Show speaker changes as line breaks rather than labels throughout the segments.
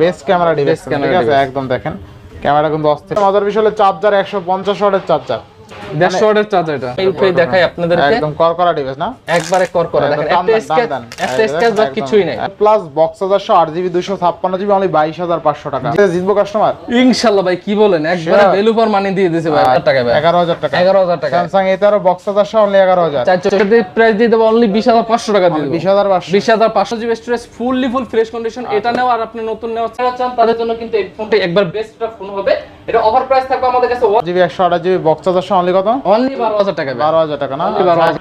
Base camera device
camera camera
ঠিক আছে একদম দেখেন। ক্যামেরা কিন্তু অস্থির। মজার বিষয় হলো চার্জার একশো পঞ্চাশ ওয়াটের চার্জার
দেড়শো ওয়াটের চার্জার এটা। এই উপরে দেখাই আপনাদেরকে।
একদম করকরা ডিভাইস না?
একবারে কর দেখেন একটা স্কেচ একটা স্কেচ বা কিছুই নেই।
প্লাস বক্স চার্জারশো আট জিবি দুশো ছাপ্পান্ন জিবি অনলি বাইশ হাজার পাঁচশো টাকা। জিতবো কাস্টমার
ইনশাআল্লাহ ভাই কি বলেন? একবারে ভ্যালু ফর মানি দিয়ে দিয়েছে ভাই হাজার টাকা ভাই।
এগারো হাজার টাকা।
এগারো হাজার টাকা।
Samsung A box only
price দিয়ে দেবো অনলি দিয়ে GB storage fully full fresh condition এটা নেওয়া আর আপনি নতুন নেওয়া চান তাদের জন্য কিন্তু এই ফোনটা একবার বেস্ট ফোন হবে। এটা অফার প্রাইস থাকবে আমাদের কাছে
জিবি একশো আঠাশ জিবি বক্স চার্জারশো অনলি কত?
অনলি বারো হাজার টাকা ভাই।
বারো হাজার টাকা না?
হাজার।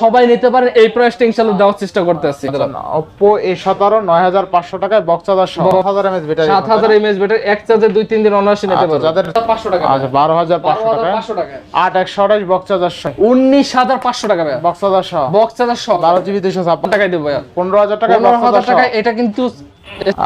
সবাই নিতে পারেন এই প্রাইসটা ইনশাল্লাহ দেওয়ার চেষ্টা করতে
ওপো এ সতেরো পাঁচশো টাকায় বক্স চার্জারশো হাজার এমএস ব্যাটারি
সাত হাজার এমএস ব্যাটারি এক চার্জে দুই তিন দিন অনায়াসে নিতে
আচ্ছা,
পারবেন
যাদের-
পাঁচশো টাকা।
আচ্ছা বারো হাজার
বারো
পাঁচশো
হাজার
টাকা
পাঁচশো টাকা।
আট একশো আঠাশ বক্স চার্জারশো
উনিশ হাজার পাঁচশো টাকা ভাই
বক্স চার্জারশো
বক্স চার্জার সব
বারো জিবি দুশো ছাপ্পান্ন।
টাকায় দেবো
পনেরো হাজার টাকা
পনেরো
বক্স
হাজার
চার্জারশো
এটা কিন্তু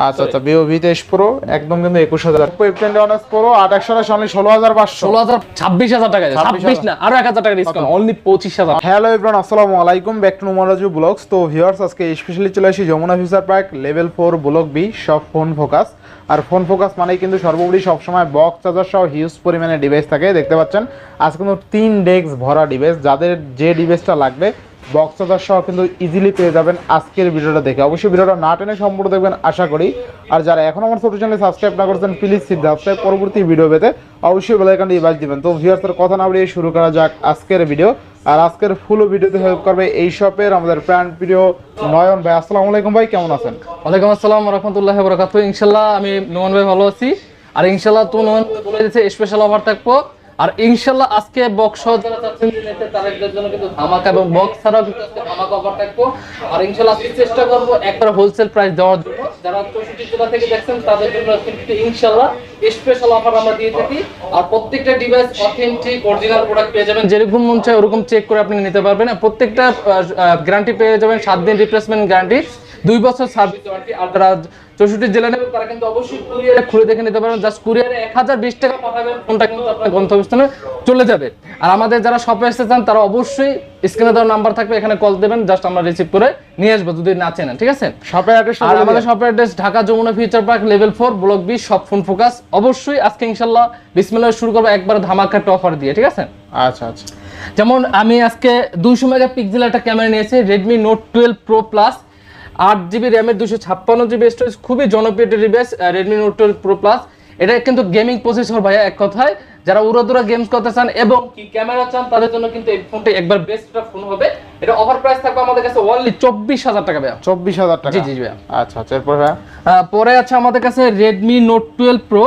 আচ্ছা আচ্ছা ভিভো ভি তেইশ প্রো একদম কিন্তু একুশ হাজার। Oppo F twenty one S pro আট একশো আঠাশ ষোলো হাজার পাঁচশো।
ষোলো হাজার ছাব্বিশ হাজার টাকা ছাব্বিশ না আরও এক হাজার টাকা ডিসকাউন্ট অনলি পঁচিশ হাজার।
হ্যালো এভরিওয়ান আসসালামু আলাইকুম। ব্যাক টু নোমারাজু ব্লগস তো ভিউয়ার্স আজকে স্পেশালি চলে আসি Jamuna future park level four block B সব ফোন ফোকাস আর ফোন ফোকাস মানেই কিন্তু সর্বোপরি সবসময় বক্স চার্জার সহ হিউজ পরিমাণে ডিভাইস থাকে দেখতে পাচ্ছেন। আজ কিন্তু তিন ডেস্ক ভরা ডিভাইস যাদের যে ডিভাইসটা লাগবে বক্স চার্জার সহ কিন্তু ইজিলি পেয়ে যাবেন আজকের ভিডিওটা দেখে। অবশ্যই ভিডিওটা না টেনে সম্পূর্ণ দেখবেন, আশা করি। আর যারা এখন আমার ছোট চ্যানেলে সাবস্ক্রাইব না করছেন প্লিজ সাবস্ক্রাইব পরবর্তী ভিডিও পেতে অবশ্যই বেলাইকানটি বাজ দিবেন। তো ভিউয়ার্সের কথা না বাড়িয়ে শুরু করা যাক আজকের ভিডিও আর আজকের ফুল ভিডিওতে হেল্প করবে এই শপের আমাদের প্রাণ প্রিয় নয়ন ভাই। আসসালামু আলাইকুম ভাই, কেমন আছেন?
ওয়ালাইকুম আসসালাম রহমতুল্লাহ বরকাত ইনশাল্লাহ আমি নোমান ভাই ভালো আছি। আর ইনশাল্লাহ তো ভাই বলে দিয়েছে স্পেশাল অফার থাকব। আর ইনশাল্লাহ আজকে বক্স তাদের জন্য কিন্তু আর চেষ্টা করব হোলসেল প্রাইস দেওয়ার জন্য। যারা ইনশাল্লাহ স্পেশাল অফার আমরা দিয়ে থাকি। আর প্রত্যেকটা ডিভাইস অরিজিনাল প্রোডাক্ট পেয়ে যাবেন। যেরকম মন চায় ওরকম চেক করে আপনি নিতে পারবেন। প্রত্যেকটা গ্যারান্টি পেয়ে যাবেন। সাত দিন রিপ্লেসমেন্ট গ্যারান্টি দুই বছর সার্ভিস ওয়ারেন্টি চৌষট্টি জেলা নেবেন তারা কিন্তু অবশ্যই কুরিয়ারে খুলে দেখে নিতে পারবেন। জাস্ট কুরিয়ারে এক হাজার বিশ টাকা পাঠাবেন ফোনটা কিন্তু আপনার গন্তব্যস্থানে চলে যাবে। আর আমাদের যারা শপে আসতে চান তারা অবশ্যই স্ক্রিনে নাম্বার থাকবে এখানে কল দেবেন জাস্ট আমরা রিসিভ করে নিয়ে আসব যদি না চেনেন ঠিক আছে?
শপের অ্যাড্রেসটা
আর আমাদের শপের address Dhaka Jamuna future park level four block B সব ফোন ফোকাস অবশ্যই আজকে ইনশাল্লাহ বিসমিল্লাহ শুরু করব একবার ধামাকা অফার দিয়ে ঠিক আছে?
আচ্ছা আচ্ছা।
যেমন আমি আজকে দুইশো মেগা পিক্সেল একটা ক্যামেরা নিয়েছি Redmi note twelve pro plus আট জিবি র্যামের দুশো ছাপ্পান্ন জিবি স্টোরেজ খুবই জনপ্রিয় device Redmi note twelve pro plus এটা কিন্তু গেমিং প্রসেসর ভাইয়া এক কথায়। যারা উড়াদুরা গেমস করতে চান এবং কি ক্যামেরা চান তাদের জন্য কিন্তু এই ফোনটা একবার বেস্ট ফোন হবে। এটা অফার প্রাইস থাকবে আমাদের কাছে অনলি চব্বিশ হাজার টাকা ভাইয়া।
চব্বিশ হাজার টাকা?
জি, জি, ভাইয়া।
আচ্ছা আচ্ছা এরপর
পরে আছে আমাদের কাছে রেডমি নোট টুয়েলভ প্রো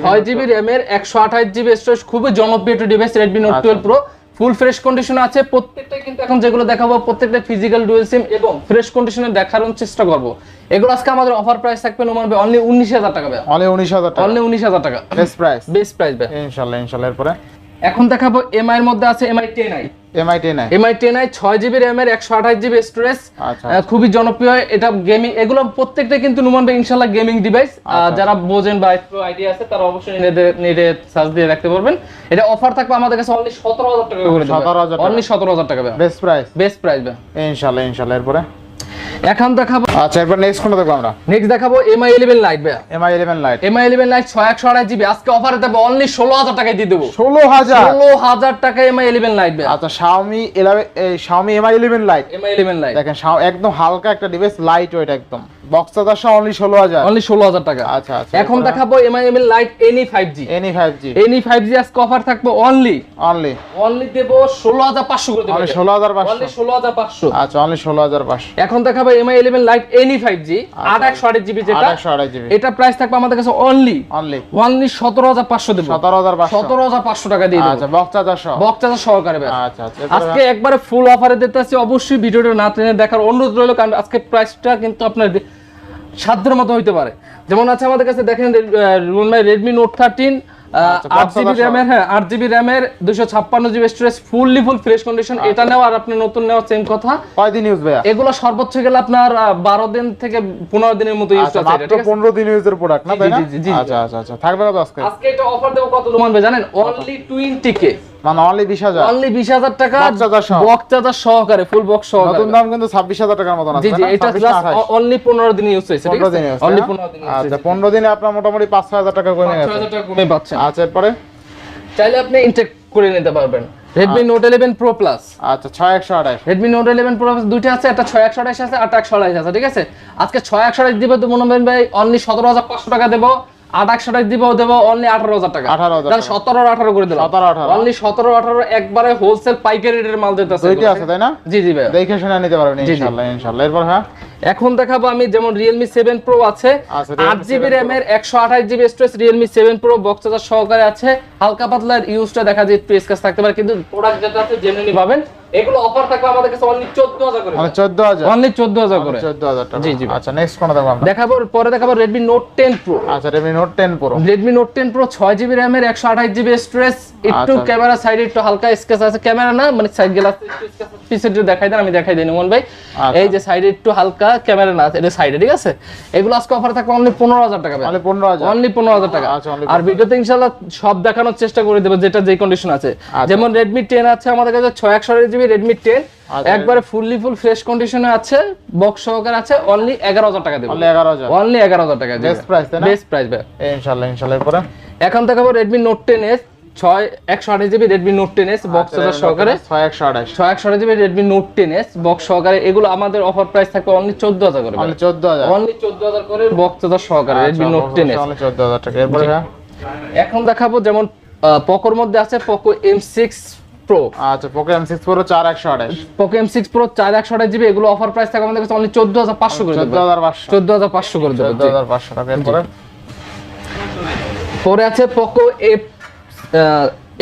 ছয় জিবি র্যামের একশো আঠাশ জিবি স্টোরেজ খুবই জনপ্রিয় device Redmi note. Twelve pro full fresh condition আছে প্রত্যেকটা কিন্তু এখন যেগুলো দেখাবো প্রত্যেকটা ফিজিক্যাল ডুয়েল সিম এবং ফ্রেশ কন্ডিশনে দেখানোর চেষ্টা করব। এগুলো আজকে আমাদের অফার প্রাইস থাকবে নোমান ভাই অনলি উনিশ হাজার টাকা ভাই।
অনলি উনিশ হাজার টাকা।
অনলি উনিশ হাজার টাকা।
বেস্ট প্রাইস
বেস্ট প্রাইস ভাই।
ইনশাল্লাহ ইনশাল্লাহ এরপরে?
এখন দেখাবো এমআই এর মধ্যে আছে MI ten i
MI ten i
MI ten i ছয় জিবি র্যামের একশো আঠাশ জিবি স্টোরেজ
আচ্ছা।
খুবই জনপ্রিয় এটা গেমিং এগুলো প্রত্যেকটা কিন্তু নুমান ভাই ইনশাল্লাহ গেমিং ডিভাইস যারা বোঝেন বা একটু আইডিয়া আছে তারা অবশ্যই নেটে সার্চ দিয়ে রাখতে পারবেন। এটা অফার থাকবে আমাদের কাছে অনলি সতেরো হাজার টাকা করে
17,000 টাকা।
অনলি সতেরো হাজার টাকা
বেস্ট প্রাইস
বেস্ট প্রাইস
ইনশাল্লাহ ইনশাল্লাহ এরপরে?
এখন দেখাবো।
আচ্ছা এরপর নেক্সট কোনটা দেখব আমরা?
নেক্সট দেখাবো এমআই ইলেভেন লাইট ভাই
MI eleven lite
MI eleven lite ছয় একশো আড়াই জিবি আজকে অফারে দেবো অনলি ষোলো হাজার টাকায় দিয়ে দেবো।
ষোলো হাজার?
ষোলো হাজার টাকা এমআই ইলেভেন লাইট ভাই
আচ্ছা Xiaomi eleven Xiaomi MI eleven lite
MI eleven lite
দেখেন একদম হালকা একটা ডিভাইস লাইট ওয়েট একদম। বক্স চার্জার অনলি ষোলো হাজার।
অনলি ষোলো হাজার টাকা।
আচ্ছা আচ্ছা
এখন দেখাবো MI eleven lite NE
NE five G
NE five G আজকে অফার থাকবে অনলি
অনলি
অনলি দেবো ষোলো হাজার পাঁচশো করে দেবো
অনলি ষোলো হাজার পাঁচশো।
অনলি ষোলো হাজার পাঁচশো।
আচ্ছা অনলি ষোলো হাজার পাঁচশো।
এখন দেখাবো এমআই লাইট এনি জিবি যেটা এটা প্রাইস থাকবে আমাদের কাছে অনলি
অনলি
অনলি দেবো। টাকা দিয়ে দেবো।
আচ্ছা বক্স চার্জার সহ।
সহকারে ভাই।
আচ্ছা আচ্ছা
আজকে একবারে ফুল অফারে দিতে অবশ্যই ভিডিওটা না টেনে দেখার অনুরোধ রইল কারণ আজকে প্রাইসটা কিন্তু আপনার সাধ্যের মতো হইতে পারে। যেমন আছে আমাদের কাছে দেখেন রুন রেডমি নোট থার্টিন আট জিবি র্যামের হ্যাঁ আট জিবি র্যামের দুশো ছাপ্পান্ন GB storage fully full fresh condition
আচ্ছা।
এটা নেওয়া আর আপনি নতুন নেওয়া সেম কথা।
কয়দিন ইউজ ভাইয়া?
এগুলো সর্বোচ্চ গেলে আপনার বারো দিন থেকে পনেরো দিনের মতো ইউজ
আচ্ছা
আছে এটা?
পনেরো দিন ইউজের প্রোডাক্ট না তাই না
জি, জি, জি, জি।
আচ্ছা আচ্ছা আচ্ছা থাকবে কত আজকে?
আজকে এটা অফার দেবো কত মানবে জানেন অনলি টোয়েন্টি কে
মানে অনলি বিশ হাজার।
অনলি বিশ হাজার টাকা। বক্স সহকারে ফুল বক্স সহকারে
নতুন দাম কিন্তু ছাব্বিশ হাজার টাকার মতন
জি
আছে।
জি
না?
এটা
26 না 28?
অনলি পনেরো দিন ইউজ হয়েছে
আছে,
অনলি
হ্যাঁ?
পনেরো দিন
আচ্ছা পনেরো দিনে আপনার মোটামুটি পাঁচ ছয় হাজার টাকা কমে গেছে।
টাকা কমে পাচ্ছেন
আচ্ছা এরপরে?
চাইলে আপনি ইনটেক করে নিতে পারবেন। Redmi note eleven pro plus
আচ্ছা ছয় একশো আঠাশ।
রেডমি নোট ইলেভেন প্রো দুইটা আছে একটা ছয় একশো আঠাশ আছে একটা একশো আঠাশ আছে ঠিক আছে? আজকে ছয় একশো আঠাশ দিব তো মনে ভাই অনলি সতেরো হাজার পাঁচশো টাকা দেবো। আঠাশ দিব দেবো অনলি আঠারো হাজার টাকা।
18,000
তাহলে সতেরো আঠারো করে দিলাম।
17, 18
অনলি সতেরো আঠারো একবারে হোলসেল পাইকারি রেটের মাল দিতে
দুইটি আছে তাই না?
জি জি ভাই
দেখে শুনে নিতে পারবেন এরপর হ্যাঁ?
এখন দেখাবো আমি যেমন রিয়েলমি সেভেন প্রো আছে আট জিবি র্যামের একশো আঠাশ GB storage Realme seven pro box সহকারে আছে। হালকা পাতলা ইউজটা দেখা যায় একটু স্কাচ থাকতে পারে কিন্তু প্রোডাক্ট যেটা আছে জেনুইনলি পাবেন। এগুলো অফার থাকবে আমাদের কাছে অনলি চোদ্দ হাজার করে।
মানে চোদ্দ হাজার।
অনলি চোদ্দ হাজার করে।
চোদ্দ হাজার টাকা।
জি, জি।
আচ্ছা নেক্সট কোনটা দেখব আমরা?
দেখাবো পরে দেখাবো রেডমি নোট টেন প্রো
আচ্ছা ten pro
Redmi note ten pro ছয় জিবি র্যামের একশো আঠাশ জিবি স্টোরেজ একটু
আচ্ছা।
ক্যামেরা সাইডে একটু হালকা স্কেচ আছে। ক্যামেরা না মানে সাইড গ্লাস পিছে একটু দেখাই দেন আমি দেখাই দিই মন ভাই।
আচ্ছা।
এই যে সাইডে একটু হালকা ক্যামেরা না এটা সাইডে ঠিক আছে? এগুলো আজকে অফার থাকবে অনলি পনেরো হাজার টাকা
পনেরো হাজার।
অনলি পনেরো হাজার টাকা।
আচ্ছা,
আর ভিডিওতে ইনশাল্লাহ সব দেখানোর চেষ্টা করে দেবো যেটা যে কন্ডিশন আছে।
আচ্ছা।
যেমন রেডমি টেন আছে আমাদের কাছে ছয় একশো জিবি রেডমি টেন। একবারে ফুললি ফুল ফ্রেশ কন্ডিশনে আছে বক্স সহকারে আছে অনলি এগারো হাজার টাকা দেবো।
অনলি এগারো হাজার?
অনলি এগারো হাজার টাকা
Best price, তাই না?
বেস্ট প্রাইস ভাই।
ইনশাল্লাহ ইনশাল্লাহ এরপরে?
এখন দেখাবো রেডমি নোট টেন এস ছয় একশো আঠাশ GB Redmi note ten S box সহকারে।
ছয় একশো আঠাশ।
ছয় একশো আঠাশ GB Redmi note ten S box সহকারে। এগুলো আমাদের অফার প্রাইস থাকবে অনলি চোদ্দ হাজার করে
অনলি চোদ্দ হাজার?
অনলি চোদ্দ হাজার করে বক্স সহকারে Redmi note ten S
only চোদ্দ হাজার টাকা। এরপরে
এখন দেখাবো যেমন পকোর মধ্যে আছে পোকো এম সিক্স প্রো
আচ্ছা পোকো এম সিক্স প্রো চার একশো আঠাশ।
পোকো এম সিক্স প্রো চার একশো আঠাশ জিবি এগুলো অফার প্রাইস থাকবে আমাদের কাছে অনলি চোদ্দ হাজার পাঁচশো করে
চোদ্দ হাজার পাঁচশো।
চোদ্দ হাজার পাঁচশো করে দেবো
চোদ্দ হাজার পাঁচশো টাকা এরপরে
পরে আছে Poco F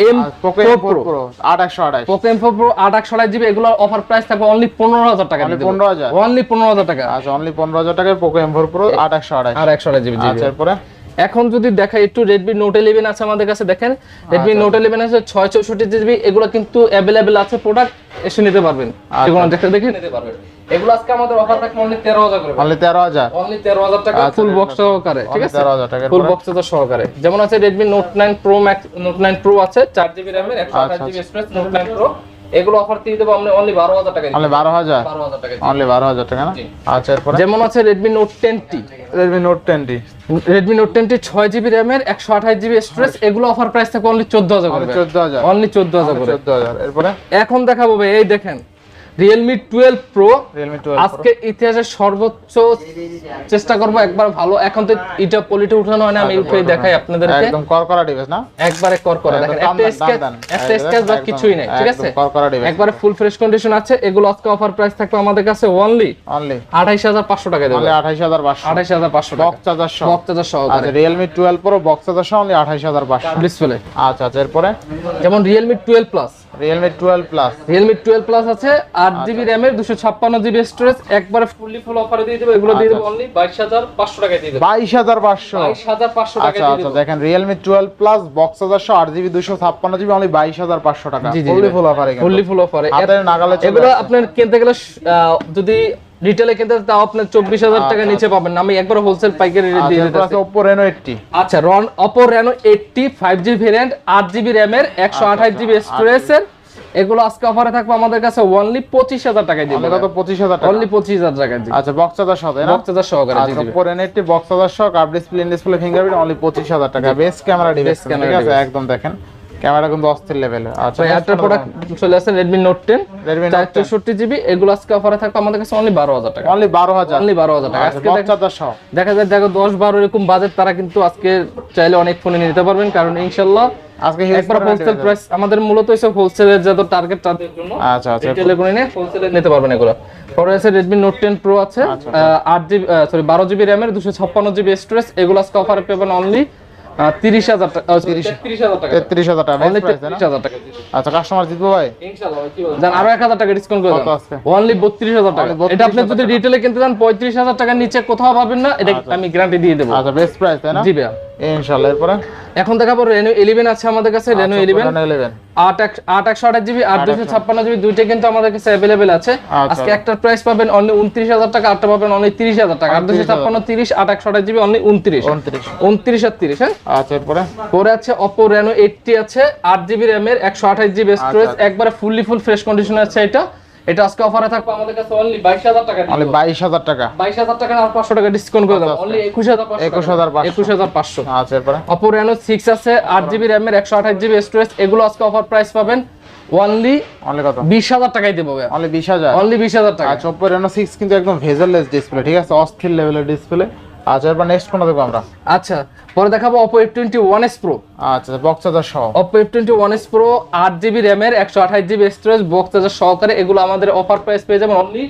M
Poco pro আট একশো আঠাশ।
পোকো এম প্রো আট একশো আঠাশ জিবি এগুলোর অফার প্রাইস থাকবে অনলি পনেরো হাজার টাকা
Only 15,000?
অনলি পনেরো হাজার। টাকা।
আচ্ছা অনলি পনেরো হাজার টাকায় পোকো এম প্রো আট একশো আঠাশ।
আর একশো আঠাশ জিবি
আচ্ছা এরপরে?
এখন যদি দেখাই একটু রেডমি নোট ইলেভেন আছে আমাদের কাছে দেখেন রেডমি। নোট ইলেভেন আছে ছয় চৌষট্টি জিবি এগুলো কিন্তু অ্যাভেলেবেল আছে প্রোডাক্ট এসে নিতে পারবেন
আচ্ছা।
এগুলো দেখে দেখে নিতে পারবেন এগুলো আজকে আমাদের অফার থাকবে অনলি করে
অনলি
অনলি টাকা
আচ্ছা,
ফুল বক্স
আছে।
সহকারে ঠিক আছে
13,000 টাকা,
ফুল? বক্স সহকারে যেমন আছে Redmi note nine pro max note nine pro আছে চার জিবি র্যামের একশো আঠাশ
আচ্ছা,
GB space note nine pro এগুলো অফার দিয়ে দেবো আমরা অনলি বারো হাজার টাকা
অনলি বারো হাজার?
বারো হাজার টাকা
অনলি বারো হাজার টাকা না? আচ্ছা এরপর?
যেমন আছে Redmi note ten T
Redmi note ten T
Redmi note ten T ছয় জিবি র্যামের একশো আঠাশ জিবি স্টোরেজ এগুলো অফার প্রাইস থাকে অনলি চোদ্দ হাজার করে।
চোদ্দ হাজার।
অনলি চোদ্দ হাজার করে।
চোদ্দ হাজার। এরপরে?
এখন দেখাবো ভাই এই দেখেন। রিয়েলমি টুয়েলভ প্রো আজকে ইতিহাসের সর্বোচ্চ চেষ্টা করব একবার ভালো। এখন তো এটা পলিটে উঠানো হয় না আমি উঠে দেখাই আপনাদেরকে।
একদম করকরা ডিভাইস না?
একবারে কর করে
একদম
দেখেন একটা স্কেচ একটা স্কেচ বা কিছুই নাই ঠিক আছে?
করকরা ডিভাইস
একবারে ফুল ফ্রেশ কন্ডিশন আছে এগুলো আজকে অফার প্রাইস থাকবে আমাদের কাছে অনলি
অনলি
আঠাইশ হাজার পাঁচশো টাকা দেবো।
অনলি আঠাইশ হাজার পাঁচশো।
আঠাইশ হাজার পাঁচশো টাকা।
বক্স চার্জার সহ।
বক্স চার্জার সহকারে
আচ্ছা Realme twelve pro box charger সহ অনলি আঠাইশ হাজার পাঁচশো।
ডিসপ্লে
আচ্ছা আচ্ছা এরপরে?
যেমন Realme twelve plus
Realme twelve plus
Realme twelve plus আছে আট
আচ্ছা।
জিবি র্যামের দুশো ছাপ্পান্ন স্টোরেজ একবারে ফুললি ফুল অফারে দিয়ে দেব এগুলো দিয়ে দেব অনলি বাইশ হাজার পাঁচশো টাকায় দিয়ে দেবো।
বাইশ হাজার পাঁচশো।
বাইশ হাজার পাঁচশো টাকায়
আচ্ছা আচ্ছা দেখেন রিয়েলমি টুয়েলভ প্লাস বক্স আট জিবি দুশো ছাপ্পান্ন জিবি অনলি বাইশ হাজার পাঁচশো টাকা।
জি, জি,
ফুললি ফুল অফারে
ফুললি ফুল অফারে
হাতের নাগালে
এগুলো আপনার কিনতে গেলে যদি রিটেলে কিনতে তাও আপনার চব্বিশ হাজার টাকা নিচে পাবেন। আমি একবার হোলসেল পাইকারি রেট দিয়ে
আচ্ছা
দিতেছি।
ওপো রেনো এইটটি
আচ্ছা রন Reno eighty five G variant আট জিবি র্যামের একশো আঠাশ জিবি স্টোরেজের এগুলো আজকে অফারে থাকবে আমাদের কাছে অনলি পঁচিশ হাজার টাকায় দিয়ে
অনেক তো পঁচিশ হাজার টাকা।
অনলি পঁচিশ হাজার টাকায় দিয়ে।
আচ্ছা বক্স চার্জার সহ না?
বক্স চার্জার সহকারে দিয়ে
আচ্ছা
দিবে।
Oppo Reno eighty box charger সহ curve display display fingerprint only পঁচিশ হাজার টাকা। বেস ক্যামেরা ডিভাইস ঠিক আছে? একদম দেখেন। ক্যামেরা কিন্তু অস্থির লেভেলে আচ্ছা
একটা প্রোডাক্ট চলে আসছে Redmi note ten
Redmi Note
চার
10
চৌষট্টি জিবি এগুলো আজকে অফারে থাকবে আমাদের কাছে অনলি বারো হাজার টাকা।
অনলি বারো হাজার।
অনলি বারো হাজার টাকা।
আচ্ছা
আজকে দেখ- যায় দেখো দশ বারো এরকম বাজেট তারা কিন্তু আজকে চাইলে অনেক ফোনে নিতে পারবেন কারণ ইনশাল্লাহ
আজকে
একবার হোলসেল প্রাইস আমাদের মূলত এসব হোলসেলের যত টার্গেট তাদের জন্য
আচ্ছা আচ্ছা।
রিটেলে হোলসেলে নিতে পারবেন এগুলো। পরে আছে রেডমি নোট টেন প্রো আছে।
আচ্ছা,
আহ, আট জিবি সরি বারো জিবি র্যামের দুশো ছাপ্পান্ন জিবি স্টোরেজ এগুলো আজকে অফারে পেবেন অনলি তিরিশ হাজার টাকা তিরিশ হাজার টাকা।
তেত্রিশ হাজার টাকা
অনলি
বেস্ট প্রাইস না?
তেত্রিশ হাজার টাকা।
আচ্ছা কাস্টমার জিতবো ভাই?
আরও এক হাজার টাকা ডিসকাউন্ট করে অনলি বত্রিশ হাজার টাকা। এটা আপনি যদি
32,000
রিটেলে কিনতে চান পঁয়ত্রিশ হাজার টাকার নিচে কোথাও পাবেন না এটা আমি গ্যারান্টি দিয়ে দেবো।
আচ্ছা বেস্ট প্রাইস তাই না?
জি ভাইয়া।
ইনশাআল্লাহ এরপরে?
এখন দেখাবো রেনো ইলেভেন আছে আমাদের কাছে রেনো ইলেভেন
ইলেভেন
আট এক আট একশো আঠাশ জিবি আট দুশো ছাপ্পান্ন জিবি দুইটা কিন্তু আমাদের কাছে অ্যাভেলেবেল আছে।
আচ্ছা।
আজকে একটা প্রাইস পাবেন অনলি উনত্রিশ হাজার টাকা আটটা পাবেন অনলি তিরিশ হাজার টাকা। আট দুশো ছাপ্পান্ন তিরিশ আট একশো আঠাশ জিবি অনলি উনত্রিশ।
উনত্রিশ।
উনত্রিশ আর তিরিশ হ্যাঁ?
আচ্ছা এরপরে?
পরে আছে অপো রেনো এইটটি আছে আট জিবি র্যামের একশো আঠাশ জিবি স্টোরেজ
আচ্ছা।
একবারে ফুললি ফুল ফ্রেশ কন্ডিশন আছে এটা। এটা আজকে অফারে থাকবে আমাদের কাছে অনলি বাইশ হাজার টাকা
অনলি বাইশ হাজার টাকা।
বাইশ হাজার টাকা আর পাঁচশো টাকা ডিসকাউন্ট করে দেবো। অনলি একুশ হাজার
একুশ হাজার পাঁচশো।
একুশ হাজার পাঁচশো।
আচ্ছা এরপরে?
অপো রেনো সিক্স আছে আট জিবি র্যামের একশো আঠাশ জিবি স্টোরেজ এগুলো আজকে অফার প্রাইস পাবেন অনলি
অনলি কত?
বিশ হাজার টাকাই দেবো
অনলি বিশ হাজার?
অনলি বিশ হাজার টাকা।
আচ্ছা ওপো রেনো সিক্স কিন্তু একদম ভেজারলেস ডিসপ্লে ঠিক আছে? অস্থির লেভেলের ডিসপ্লে আচ্ছা এরপর নেক্সট কোনটা দেখব আমরা?
আচ্ছা পরে দেখাবো এফ টোয়েন্টি ওয়ান প্রো
আচ্ছা বক্স চার্জার সহ।
এস প্রো আট জিবি র্যামের একশো আঠাশ জিবি স্টোরেজ বক্স চার্জার সহকারে এগুলো আমাদের অফার প্রাইস পেয়ে যাবেন অনলি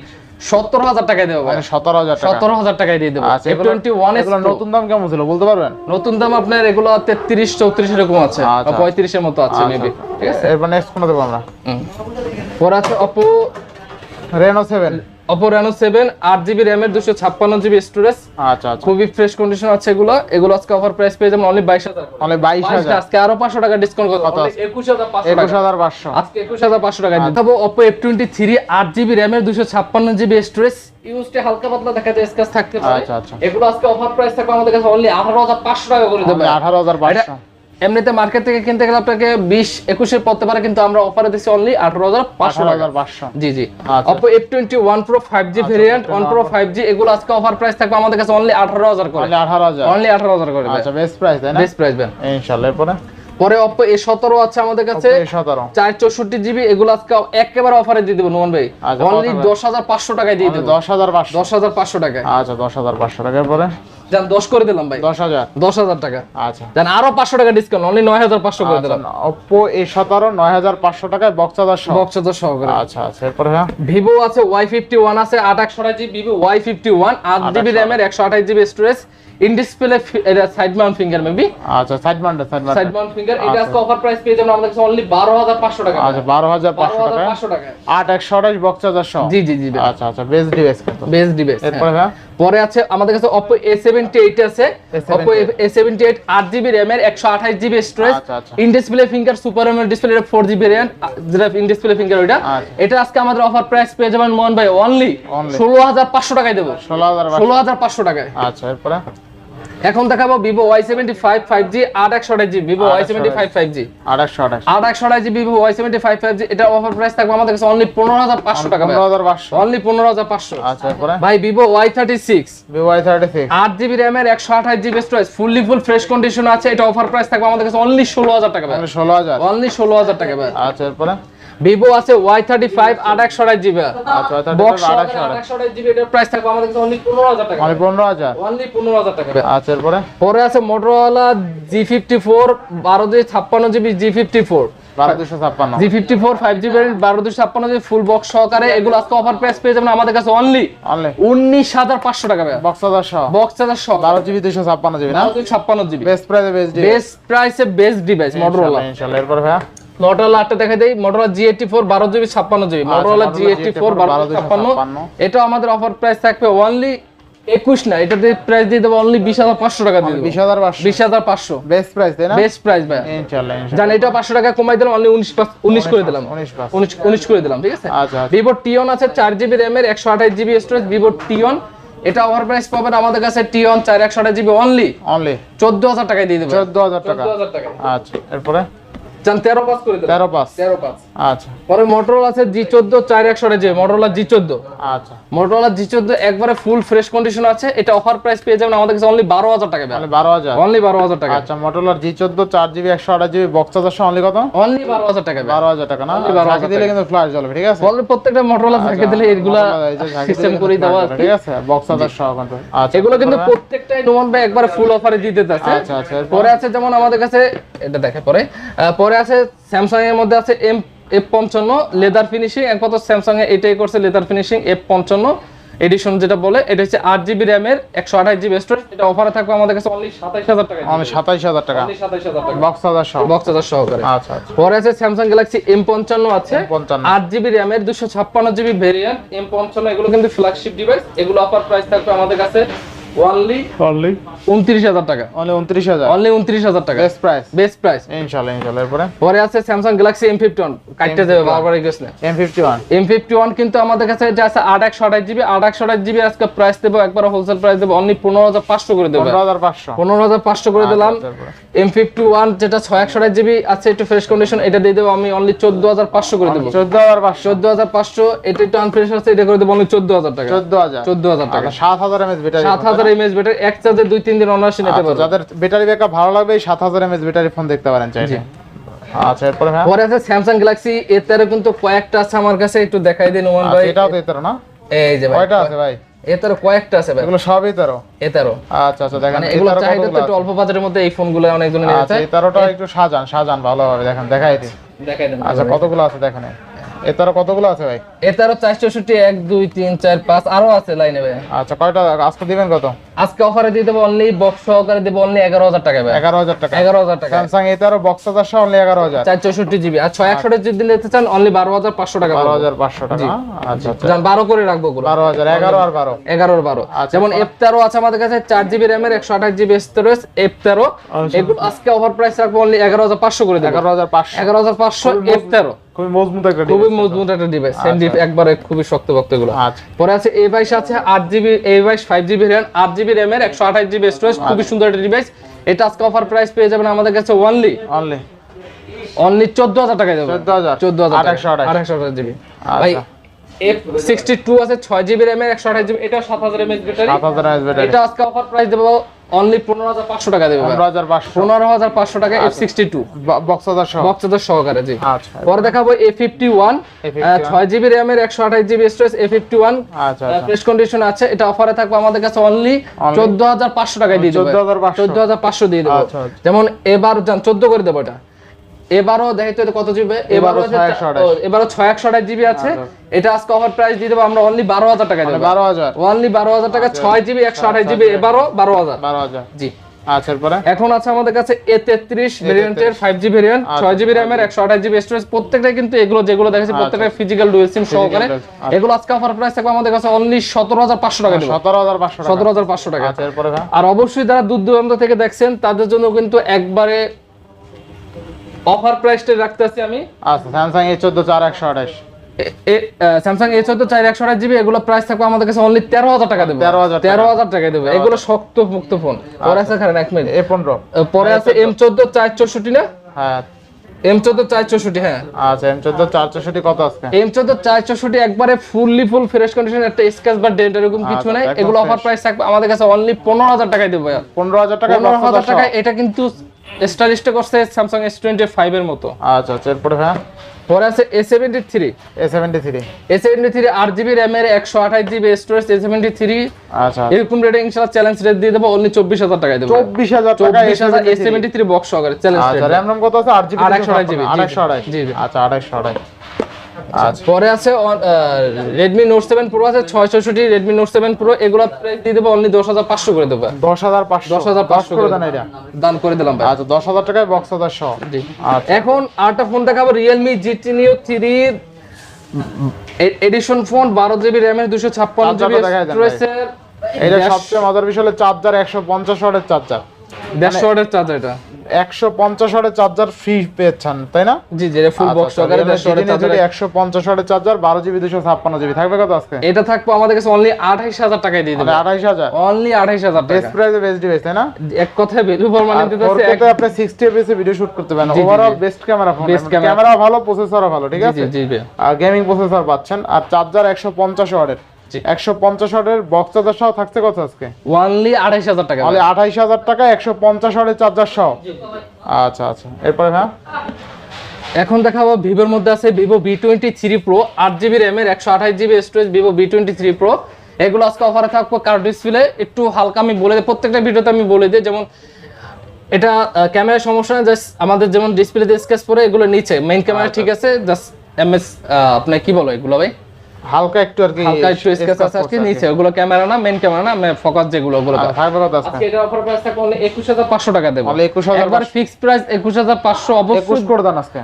সত্তর হাজার টাকায় দেবো
মানে সতেরো হাজার টাকা।
সতেরো হাজার টাকায় দিয়ে দেবো।
আচ্ছা
টোয়েন্টি ওয়ান
নতুন দাম কেমন ছিল বলতে পারবেন?
নতুন দাম আপনার এগুলো তেত্রিশ চৌত্রিশ এরকম আছে
আচ্ছা।
পঁয়ত্রিশের মতো আছে মেবি ঠিক আছে?
এরপর নেক্সট কোনটা দেখব আমরা।
পরে আছে Oppo
Reno seven
Oppo Reno seven আট জিবি র্যামের দুশো ছাপ্পান্ন জিবি স্টোরেজ
আচ্ছা আচ্ছা।
খুবই ফ্রেশ কন্ডিশন আছে এগুলো। এগুলো আজকে অফার প্রাইস পেয়ে যাবেন অনলি বাইশ হাজার
অনলি বাইশ হাজার।
আজকে আরও পাঁচশো টাকা ডিসকাউন্ট
কত?
একুশ হাজার পাঁচশো
একুশ হাজার পাঁচশো।
আজকে একুশ হাজার পাঁচশো টাকা। দেখাবো অপো এফ টোয়েন্টি থ্রি আট জিবি র্যামের দুশো ছাপ্পান্ন জিবি স্টোরেজ ইউজটা হালকা পাতলা দেখা যায় স্কাচ থাকতে পারে।
আচ্ছা, আচ্ছা।
এগুলো আজকে অফার প্রাইস থাকবে আমাদের কাছে অনলি আঠারো হাজার পাঁচশো টাকা করে দেবে।
আঠারো হাজার পাঁচশো।
এমনিতে মার্কেট থেকে কিনতে গেলে আপনাকে বিশ একুশের পড়তে পারে কিন্তু আমরা অফারে দিচ্ছি অনলি আঠারো হাজার পাঁচশো জি জি।
আচ্ছা।
Oppo F twenty one pro five G variant one pro five G এগুলো আজকে অফার প্রাইস থাকবে আমাদের কাছে অনলি আঠারো হাজার করে।
আঠারো হাজার।
অনলি আঠারো হাজার করে
আচ্ছা বেস্ট প্রাইস তাই
বেস্ট প্রাইস দেন
ইনশাল্লাহ এরপরে?
পরে অপো এ সতেরো আছে আমাদের কাছে। চার চৌষট্টি জিবি এগুলো আজকে একেবারে অফারে দিয়ে দেবো নোমান ভাই।
আচ্ছা,
অনলি দশ হাজার পাঁচশো টাকায় দিয়ে দেবো।
দশ হাজার পাঁচশো।
দশ হাজার পাঁচশো টাকায়।
আচ্ছা দশ হাজার পাঁচশো টাকার পরে
যান দশ করে দিলাম ভাই।
দশ হাজার?
দশ হাজার টাকা।
আচ্ছা।
যান আরও পাঁচশো টাকা ডিসকাউন্ট অনলি নয় হাজার পাঁচশো করে দিলাম।
ওপো এ সতেরো নয় হাজার পাঁচশো টাকায় বক্স চার্জার সহ।
বক্স চার্জার সহকারে
আচ্ছা আচ্ছা এরপরে হ্যাঁ।
ভিভো আছে ওয়াই ফিফটি ওয়ান আছে আট একশো আঠাশ GB Vivo Y fifty one আট জিবি র্যামের একশো আঠাশ জিবি স্টোরেজ ইন ডিসপ্লে এটা সাইড মাউন্ট ফিঙ্গার মেবি
আচ্ছা side mount side mount
side mount finger এটা আজকে অফার প্রাইস পেয়ে যাবেন আমাদের কাছে অনলি বারো হাজার পাঁচশো টাকা।
আচ্ছা বারো হাজার
বারো
পাঁচশো
হাজার
টাকা
পাঁচশো টাকা
আট একশো আঠাশ বক্স চার্জার সহ।
জি জি জি
আচ্ছা আচ্ছা বেস্ট ডিভাইস
বেস ডিবেস
এরপরে হ্যাঁ।
পরে আছে আমাদের কাছে Oppo A78 আছে। Oppo A78 8GB RAM এর 128GB storage. In display finger super AMOLED display এর 4GB RAM যেটা ইন ডিসপ্লে ফিঙ্গার ওইটা।
আচ্ছা।
এটা আজকে আমাদের অফার প্রাইস পেয়ে যাবেন মোহন ভাই অনলি
Only।
16500 টাকায় দেব।
ষোলো হাজার পাঁচশো।
16500 টাকায়।
আচ্ছা এরপরে?
এখন দেখাবো Vivo Y75 5G 8128 GB Vivo Y75 5G
আট একশো আঠাশ।
8128 জিবি Vivo Y75 5G এটা অফার প্রাইস থাকবে আমাদের কাছে অনলি 15500 টাকা
পনেরো হাজার পাঁচশো।
অনলি 15500
আচ্ছা এরপরে
ভাই Vivo Y36
Vivo Y thirty six
আট জিবি র্যামের একশো আঠাশ GB storage fully full fresh condition আছে এটা অফার প্রাইস থাকবে আমাদের কাছে অনলি ষোলো হাজার টাকা ভাই
ষোলো হাজার।
অনলি ষোলো হাজার টাকা ভাই
আচ্ছা এরপরে?
ভিভো আছে ওয়াই থার্টি ফাইভ আট একশো জিবি।
আচ্ছা ওই
বক্স
35 আঠাশশো
আট জিবি প্রাইস থাকবে আমাদের অনলি পনেরো হাজার টাকা।
পনেরো হাজার?
অনলি পনেরো হাজার টাকা।
আচ্ছা
পরে আছে মোটরওয়ালা জি ফিফটি ফোর বারো দুই ছাপ্পান্ন জিবি জি ফিফটি ফোর
ছাপ্পান্ন।
G fifty four five GB বারো দুই ছাপ্পান্ন জিবি ফুল বক্স সহকারে। এগুলো আজকে অফার প্রাইস পেয়ে যাবেন আমাদের কাছে অনলি উনিশ হাজার পাঁচশো টাকা
বক্স হাজার সহ?
বক্স সহ।
বারো জিবি দুশো ছাপ্পান্ন জিবি না?
বারো দুই ছাপ্পান্ন জিবি।
বেস্ট প্রাইসে বেস্ট
বেস্ট প্রাইসে বেস্ট ডিভাইস মোটরোলা
ইনশাআল্লাহ এরপরে ভাইয়া?
মোটরোলা আটটা দেখা দেই মোটরোলা জি এইটি ফোর বারো জিবি ছাপ্পান্ন GB. Motorola G eighty four বারো ছাপ্পান্ন। এটা আমাদের অফার প্রাইস থাকবে অনলি একুশ না এটাতে প্রাইস দিয়ে দেবো অনলি বিশ হাজার পাঁচশো টাকা দিয়ে
বিশ হাজার
বিশ হাজার পাঁচশো।
বেস্ট প্রাইস তাই না?
বেস্ট প্রাইস ভাই
ইনশাআল্লাহ
জান এটা পাঁচশো টাকা কমাই দিলাম অনলি উনিশ উনিশ করে দিলাম।
উনিশ
করে দিলাম ঠিক আছে?
আচ্ছা আচ্ছা।
ভিভো টিয়ন আছে চার জিবি র্যামের একশো আঠাশ জিবি স্টোরেজ ভিভো টিয়ন এটা ওভার প্রাইস পাবেন আমাদের কাছে টিয়ন চার একশো আঠাশ জিবি অনলি
অনলি
চোদ্দ হাজার টাকায় দিয়ে দেবো।
চোদ্দ হাজার টাকা। আচ্ছা এরপরে?
পাস করে
আচ্ছা।
পরে মোটরোলা আছে যে মোটরোলা
আচ্ছা।
মোটরোলা একবারে ফুল ফ্রেশ কন্ডিশন আছে এটা অফার প্রাইস পেয়ে যাবেন আমাদের কাছে অনলি বারো হাজার টাকা
তাহলে বারো
অনলি বারো হাজার টাকা।
আচ্ছা মোটরলার জি চোদ্দ চার জিবি একশো আঠাশ জিবি বক্স চার্জার অনলি কত?
অনলি বারো হাজার টাকা
বারো হাজার টাকা না? ঝাঁকি দিলে কিন্তু ফ্ল্যাশ জ্বলবে ঠিক আছে?
বলের প্রত্যেকটা মোটরোলা থাকে দিলে এগুলা
Motorola এই যে ঝাঁকি দিলে
সিস্টেম করে দেওয়া
জ্বলবে, ঠিক আছে? বক্স চার্জার সহ কিন্তু আচ্ছা
এগুলো কিন্তু প্রত্যেকটাই নোমান ভাই একবার ফুল অফারে দিতে যাচ্ছে
আচ্ছা আচ্ছা
পরে আছে যেমন আমাদের কাছে এটা দেখে পরে পরে আছে স্যামসাং এর মধ্যে আছে এম এফ পঞ্চান্ন লেদার ফিনিশিং একমাত্র স্যামসাং এ এটাই করছে লেদার ফিনিশিং এফ পঞ্চান্ন এডিশন যেটা বলে এটা হচ্ছে আট জিবি র্যামের একশো আঠাশ জিবি স্টোরেজ এটা অফারে থাকবে আমাদের কাছে অনলি সাতাইশ হাজার টাকা।
অনলি সাতাইশ হাজার টাকা।
সাতাইশ হাজার টাকা।
বক্স সহ।
বক্স হাজার সহকারে।
আচ্ছা আচ্ছা।
পরে আছে স্যামসাং গ্যালাক্সি এম পঞ্চান্ন আছে। আট জিবি র্যামের দুশো ছাপ্পান্ন জিবি ভেরিয়েন্ট এম পঞ্চান্ন এগুলো কিন্তু ফ্ল্যাগশিপ ডিভাইস এগুলো অফার প্রাইস থাকবে আমাদের কাছে অনলি
অনলি
উনত্রিশ হাজার টাকা।
অনলি উনত্রিশ হাজার?
অনলি উনত্রিশ হাজার টাকা।
বেস্ট প্রাইস
বেস্ট প্রাইস
ইনশাল্লাহ ইনশাল্লাহ। এরপরে?
পরে আছে কাটতে যাবে বারবার কিন্তু আমাদের কাছে এটা আছে আট একশো আঠাশ জিবি। আট একশো আঠাশ জিবি আজকে প্রাইস দেবো একবার হোলসেল প্রাইস দেবো। অনলি পনেরো হাজার পাঁচশো করে দেবো।
পনেরো হাজার পাঁচশো।
পনেরো হাজার পাঁচশো করে দিলাম। এম ফিফটি ওয়ান যেটা আছে একটু ফ্রেশ কন্ডিশন এটা দিয়ে দেবো আমি অনলি চোদ্দ হাজার পাঁচশো করে দেবো।
চোদ্দ হাজার পাঁচশো।
চোদ্দ হাজার পাঁচশো এটা একটু আনফ্রেশ আছে এটা করে দেবো অনলি চোদ্দ হাজার টাকা।
চোদ্দ হাজার।
চোদ্দ হাজার টাকা।
আচ্ছা, সাত হাজার এমএস ব্যাটারি
সাত হাজার এমএস ব্যাটারি এক চার্জে দুই তিন দিন অনার্সে নিতে পারবে।
যাদের ব্যাটারি ব্যাকআপ ভালো লাগবে এই সাত ব্যাটারি ফোন দেখতে পারেন চাইলে। আচ্ছা এরপরে হ্যাঁ
পরে আছে স্যামসাং গ্যালাক্সি এ তেরো কিন্তু কয়েকটা আছে আমার কাছে একটু দেখাই দিন ওমান ভাই।
এটাও তো তেরো না?
এই যে ভাই
কয়টা আছে ভাই?
এ কয়েকটা আছে ভাই।
এগুলো সবই তেরো?
এ
আচ্ছা আচ্ছা দেখেন
মানে এগুলো চাহিদা তো একটু? অল্প বাজারের মধ্যে এই ফোনগুলো অনেকজন নিয়ে
আচ্ছা
যায়
এই একটু সাজান সাজান ভালোভাবে দেখেন দেখাই দিন
দেখাই দেন
আচ্ছা কতগুলো আছে দেখেন এই তেরো কতগুলো আছে ভাই?
এ তেরো চার চৌষট্টি এক দুই তিন চার পাঁচ আরও আছে লাইনে ভাই।
আচ্ছা কয়টা আজকে দিবেন কত?
আজকে অফারে দিয়ে দেবো অনলি বক্স সহকারে দেবো অনলি এগারো হাজার টাকা ভাই।
এগারো হাজার টাকা।
এগারো হাজার টাকা
স্যামসাং এই তেরো বক্স হাজারশো অনলি এগারো হাজার।
চার চৌষট্টি জিবি আর ছয় একশো যদি নিতে চান অনলি বারো হাজার পাঁচশো টাকা
বারো হাজার পাঁচশো টাকা আচ্ছা আচ্ছা।
যান বারো করে রাখব
বারো হাজার এগারো আর বারো।
এগারোর বারো।
আচ্ছা,
যেমন এফ তেরো আছে আমাদের কাছে চার জিবি র্যামের একশো আঠাশ জিবি স্টোরেজ এফ তেরো।
আচ্ছা।
এগুলো আজকে ওভার প্রাইস রাখব অনলি এগারো হাজার পাঁচশো করে দেবো।
এগারো হাজার পাঁচশো।
এগারো হাজার পাঁচশো এফ তেরো।
খুবই মজবুত একটা
খুবই মজবুত একটা ডিভাইস সেম একবারে খুবই শক্ত ভক্ত এগুলো।
আচ্ছা।
পরে আছে এ বাইশ আছে আট জিবি এ বাইশ ফাইভ জিবি র্যাম আট জিবি র্যামের একশো আঠাশ জিবি স্টোরেজ খুবই সুন্দর একটা ডিভাইস এটা আজকে অফার প্রাইস পেয়ে যাবেন আমাদের কাছে অনলি
অনলি
অনলি চোদ্দ হাজার টাকা যাবে।
চোদ্দ হাজার।
চোদ্দ হাজার
আঠাশশো
আঠাশশো আঠাশ জিবি
আচ্ছা।
ভাই এফ সিক্সটি টু আছে ছয় জিবি র্যামের একশো আঠাশ জিবি এটা সাত হাজার এমএস ব্যাটারি
সাত হাজার এমএস ব্যাটারি
এটা আজকে অফার প্রাইস দেবো অনলি পনেরো হাজার পাঁচশো টাকা দেবে
পনেরো হাজার পাঁচশো।
পনেরো হাজার পাঁচশো টাকা এফ সিক্সটি টু
বক্সাদার হাজারশো
বক্সদের সহকারে জি।
আচ্ছা।
পরে দেখাবো এ ফিফটি ওয়ান
A51
ছয় জিবি র্যামের একশো আঠাশ GB storage A fifty one fresh condition আছে। এটা অফারে থাকবে আমাদের কাছে অনলি চোদ্দ হাজার পাঁচশো টাকায় দিয়ে দেবো
14,500
চোদ্দ হাজার পাঁচশো। দিয়ে দেবো।
আচ্ছা, আচ্ছা।
যেমন এবার চোদ্দ করে দেবো এটা। এবারও দেখে তো কত জিবি এবারও
এবারও 628
ও, এবারও ছয় একশো আঠাশ জিবি আছে। এটা আজকে অফার প্রাইস দিয়ে দেবো আমরা অনলি বারো হাজার টাকা দেবো।
বারো হাজার।
অনলি বারো হাজার টাকা ছয় জিবি একশো আঠাশ জিবি এবারও বারো হাজার।
বারো হাজার।
জি।
আচ্ছা
এখন আছে আমাদের কাছে এ তেত্রিশ ভেরিয়েন্টের ফাইভ জি ভেরিয়েন্ট ছয় জিবি র্যামের একশো আঠাশ জিবি স্টোরেজ প্রত্যেকটাই কিন্তু এগুলো যেগুলো দেখেছি প্রত্যেকটা ফিজিক্যাল ডুয়েল সিম সহকারে।
আচ্ছা।
এগুলো আজকে অফার প্রাইস থাকবে আমাদের কাছে অনলি সতেরো হাজার পাঁচশো টাকা
সতেরো হাজার পাঁচশো
সতেরো হাজার পাঁচশো টাকা।
আচ্ছা ভাই
আর অবশ্যই যারা দূর দূরান্ত থেকে দেখছেন তাদের জন্য কিন্তু একবারে অফার প্রাইসটা রাখতে আছি আমি।
আচ্ছা স্যামসাং এ চোদ্দ চার একশো আঠাশ।
স্যামসাং এ চোদ্দ চার একশো আঠাশ জিবি এগুলো প্রাইস থাকবে আমাদের কাছে অনলি তেরো হাজার টাকা দেবো।
13,000 টাকা।
তেরো হাজার টাকা দেবো। এগুলো শক্ত মুক্ত ফোন পরে আছে এক মিনিট
এ পনেরো।
পরে আছে এম চোদ্দ চার চৌষট্টি না?
হ্যাঁ।
এম চোদ্দ চার চৌষট্টি হ্যাঁ।
আচ্ছা এম চোদ্দ চার চৌষট্টি কত আজকে?
এম চোদ্দ চার চৌষট্টি একবারে ফুললি ফুল ফ্রেশ কন্ডিশন একটা স্ক্যাচ বা ডেন্ট এরকম কিছু
আচ্ছা,
নাই। এগুলো অফার প্রাইস থাকবে আমাদের কাছে অনলি পনেরো হাজার টাকায় দেবো
পনেরো হাজার টাকা
পনেরো হাজার টাকায় এটা কিন্তু স্টাইলিশটা করছে স্যামসাং এস টোয়েন্টি ফাইভ এর মতো।
আচ্ছা আচ্ছা এরপরে হ্যাঁ?
পরে আছে A seventy three
A seventy three
A seventy three আট জিবি র্যামের একশো আঠাশ GB storage A seventy three
আচ্ছা।
এরকম রেটে ইনশাল্লাহ চ্যালেঞ্জ রেট দিয়ে দেবো অনলি চব্বিশ হাজার টাকায় দেবো।
চব্বিশ হাজার টাকা
চব্বিশ হাজার এ সেভেন্টি থ্রি বক্স সহকারে চ্যালেঞ্জ
আচ্ছা র্যাম কত আছে? আট জিবি
আর 128 আঠাশ জিবি
আড়াইশো আড়াই
জি, জি।
আচ্ছা আড়াইশো আড়াই আচ্ছা
পরে আছে রেডমি নোট সেভেন প্রো আছে ছয় চৌষট্টি রেডমি নোট সেভেন প্রো এগুলো প্রাইস দিয়ে দেবো অনলি দশ হাজার পাঁচশো করে দেবো।
দশ হাজার পাঁচশো।
দশ হাজার পাঁচশো
করে দেন এটা।
দান করে দিলাম ভাই।
আচ্ছা দশ হাজার টাকায় বক্স হাজার সহ
জি।
আচ্ছা।
এখন আরেকটা ফোন দেখাবো Realme GT Neo three edition phone বারো জিবি র্যামের দুশো ছাপ্পান্ন জিবি
এটা সবচেয়ে মজার বিষয় হলো চার্জার একশো পঞ্চাশ ওয়াটের চার্জার
দেড়শো ওয়াটের চার্জার এটা।
একশো পঞ্চাশ ওয়াটের চার্জার ফ্রি পেয়েছেন তাই না?
জি জি ফুল বক্স সহকারে দেড়শো ওয়াটের চার্জার
একশো পঞ্চাশ ওয়াটের চার্জার বারো জিবি দুশো ছাপ্পান্ন জিবি থাকবে কত আজকে?
এটা থাকব আমাদের কাছে অনলি টাকায় দিয়ে
মানে বেস্ট
টাকা।
প্রাইসে বেস্ট ডিভাইস তাই না?
এক কথায় ভ্যালু দিতেছে
তে আপনি ভিডিও শুট করতে পারেন। Overall best camera phone. Camera ভালো প্রসেসরও ভালো ঠিক আছে?
জি
গেমিং প্রসেসর পাচ্ছেন। আর চার্জার একশো পঞ্চাশ ওয়াটের
জি।
একশো পঞ্চাশ ওয়াটের বক্স চার্জার সহ থাকছে কত আজকে?
অনলি আঠাইশ হাজার টাকা
তাহলে আঠাইশ হাজার টাকা একশো পঞ্চাশ ওয়াটের চার্জার সহ। আচ্ছা আচ্ছা। এরপরে হ্যাঁ
এখন দেখাবো ভিভোর মধ্যে আছে Vivo V twenty three pro আট জিবি র্যামের একশো আঠাশ GB storage Vivo V twenty three pro. এগুলো আজকে অফারে থাকব কার ডিসপ্লে একটু হালকা আমি বলে দিই প্রত্যেকটা ভিডিওতে আমি বলে দিই যেমন এটা ক্যামেরার সমস্যা না জাস্ট আমাদের যেমন ডিসপ্লেতে স্কেচ পরে এগুলো নিচে মেইন ক্যামেরা ঠিক আছে জাস্ট এমএস আপনার কি বলো এগুলো ভাই?
হালকা একটু আর কি
হালকা একটু স্কেচ আছে আজকে নিচে ওগুলো ক্যামেরা না মেইন ক্যামেরা না ফোকাস যেগুলো ওগুলো
থাকবে কত আজকে
এটা অফার প্রাইস থাকবে অনলি একুশ হাজার পাঁচশো টাকা দেবো।
তাহলে
একবার ফিক্সড প্রাইস একুশ হাজার পাঁচশো
একুশ
অবশ্যই
করে দেন আজকে।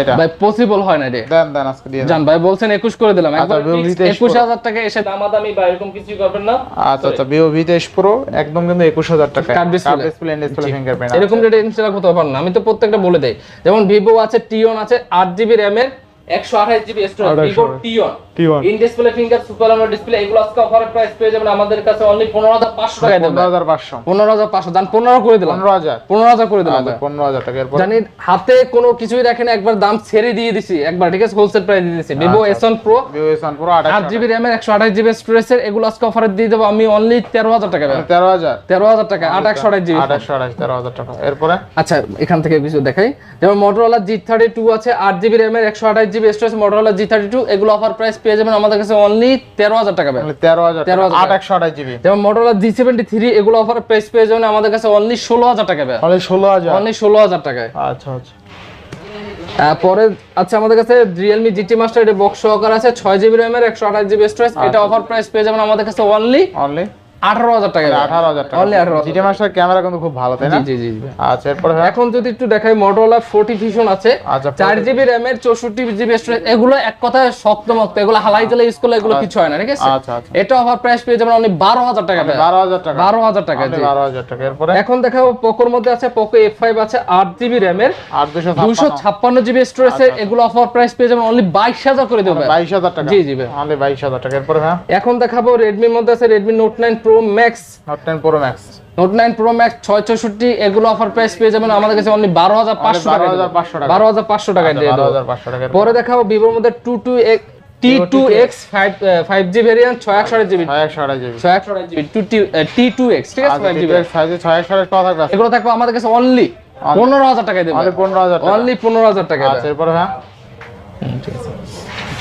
এটা।
ভাই পসিবল হয় না রে
দেন দেন আজকে দিয়ে
জান ভাই বলছেন একুশ করে দিলাম।
আচ্ছা,
একবার
Vivo V তেইশ
একুশ
Pro।
হাজার টাকা এসে দামাদামি বা এরকম কিছুই করবেন না।
আচ্ছা আচ্ছা ভিভো ভি তেইশ প্রো একদম কিন্তু একুশ হাজার টাকা।
Curve display।
Display display fingerprint
এরকম রেটে ইনস্টল করতে পারবেন না। আমি তো প্রত্যেকটা বলে দেই। যেমন ভিভো আছে টিওন আছে আট জিবি র্যামের একশো আঠাশ GB storage Vivo T one
T1
in display finger super AMOLED display এগুলো আজকে অফারের প্রাইস পেয়ে যাবেন। আমাদের কাছে অনলি পনেরো হাজার পাঁচশো
পনেরো হাজার পাঁচশো।
পনেরো হাজার পাঁচশো। দান পনেরো করে দিলাম।
পনেরো হাজার।
পনেরো হাজার করে দিলাম
আচ্ছা, পনেরো হাজার টাকা।
জানি হাতে কোনো কিছুই রাখেন একবার দাম ছেড়ে দিয়ে দিছি। একবার ঠিক আছে? হোলসেল প্রাইস দিয়ে দিছি। ভিভো
আচ্ছা,
S one pro
Vivo S one pro
আট জিবি র্যামের একশো আঠাশ জিবি স্টোরেজের এগুলো আজকে অফারে দিয়ে দেবো। আমি অনলি তেরো হাজার টাকা
তেরো হাজার।
তেরো হাজার টাকা আট একশো আঠাশ জিবি
আঠাশশো আঠাশ তেরো হাজার টাকা। এরপরে?
আচ্ছা এখান থেকে কিছু দেখাই। যেমন মোটরোলা জি থার্টি টু আছে আট জিবি র্যামের একশো আঠাশ GB storage Motorola G thirty two এগুলো অফার প্রাইস পেয়ে যাবেন আমাদের কাছে অনলি তেরো হাজার টাকা পাবেন।
তেরো হাজার
13,000
আট একশো আঠাশ জিবি
যেমন মোটরোলা জি সেভেন্টি থ্রি এগুলো অফার প্রাইস পেয়ে যাবেন আমাদের কাছে অনলি ষোলো হাজার টাকা পাবেন।
তাহলে ষোলো হাজার।
অনলি ষোলো হাজার টাকায়।
আচ্ছা আচ্ছা।
পরে আচ্ছা আমাদের কাছে রিয়েলমি জিটি মাস্টার এটা বক্স সহকার আছে ছয় জিবি র্যামের একশো আঠাশ জিবি স্টোরেজ এটা অফার প্রাইস পেয়ে যাবেন আমাদের কাছে অনলি
অনলি
আঠারো হাজার টাকা
আঠারো হাজার টাকা।
অনলি আঠারো
জিটি মাস্টার ক্যামেরা কিন্তু খুব ভালো তাই না?
জি জি জি
আচ্ছা এরপরে
এখন যদি একটু দেখাই মোটরোলা ফোর্টি ভিশন আছে।
আচ্ছা,
চার জিবি চৌষট্টি জিবি স্টোরেজ এগুলো এক কথায় শক্ত মক্ত। এগুলো হালাই চলে ইউজ করলে এগুলো কিছু হয় না ঠিক আছে?
আচ্ছা আচ্ছা।
এটা অফার প্রাইস পেয়ে যাবেন অনলি বারো হাজার টাকা
বারো হাজার টাকা।
বারো হাজার টাকা
বারো হাজার টাকা। এরপরে?
এখন দেখাবো পোকোর মধ্যে আছে পোকো এফ ফাইভ আছে আট জিবি
দুশো
ছাপ্পান্ন। জিবি স্টোরেজের এগুলো অফার প্রাইস পেয়ে যাবেন অনলি বাইশ হাজার করে দেবে
বাইশ হাজার টাকা।
জি, জি
অনলি বাইশ হাজার টাকা। এরপরে
এখন দেখাবো রেডমির মধ্যে আছে Redmi note nine pro max
note ten pro max
note nine pro max ছয় চৌষট্টি এগুলো অফার প্রাইস পেয়ে যাবেন। আমাদের কাছে অনলি বারো হাজার পাঁচশো টাকা
12,500 টাকা।
বারো হাজার পাঁচশো টাকায়। দিয়ে
বারো
দেবো।
টাকা
পরে দেখাবো ভিভোর মধ্যে two two T two X five five G variant ছয় একশো জিবি
ছয় একশো আড়াই জিবি
ছয় একশো GB two T two X ঠিক আছে?
আচ্ছা
ফাইভ জিবি
সাইজে ছয় একশো আড়াই কত থাকবে।
এগুলো থাকবে আমাদের কাছে অনলি পনেরো হাজার টাকায় দেবো।
অনলি পনেরো হাজার টাকা।
অনলি পনেরো হাজার টাকা
আচ্ছা এরপরে হ্যাঁ।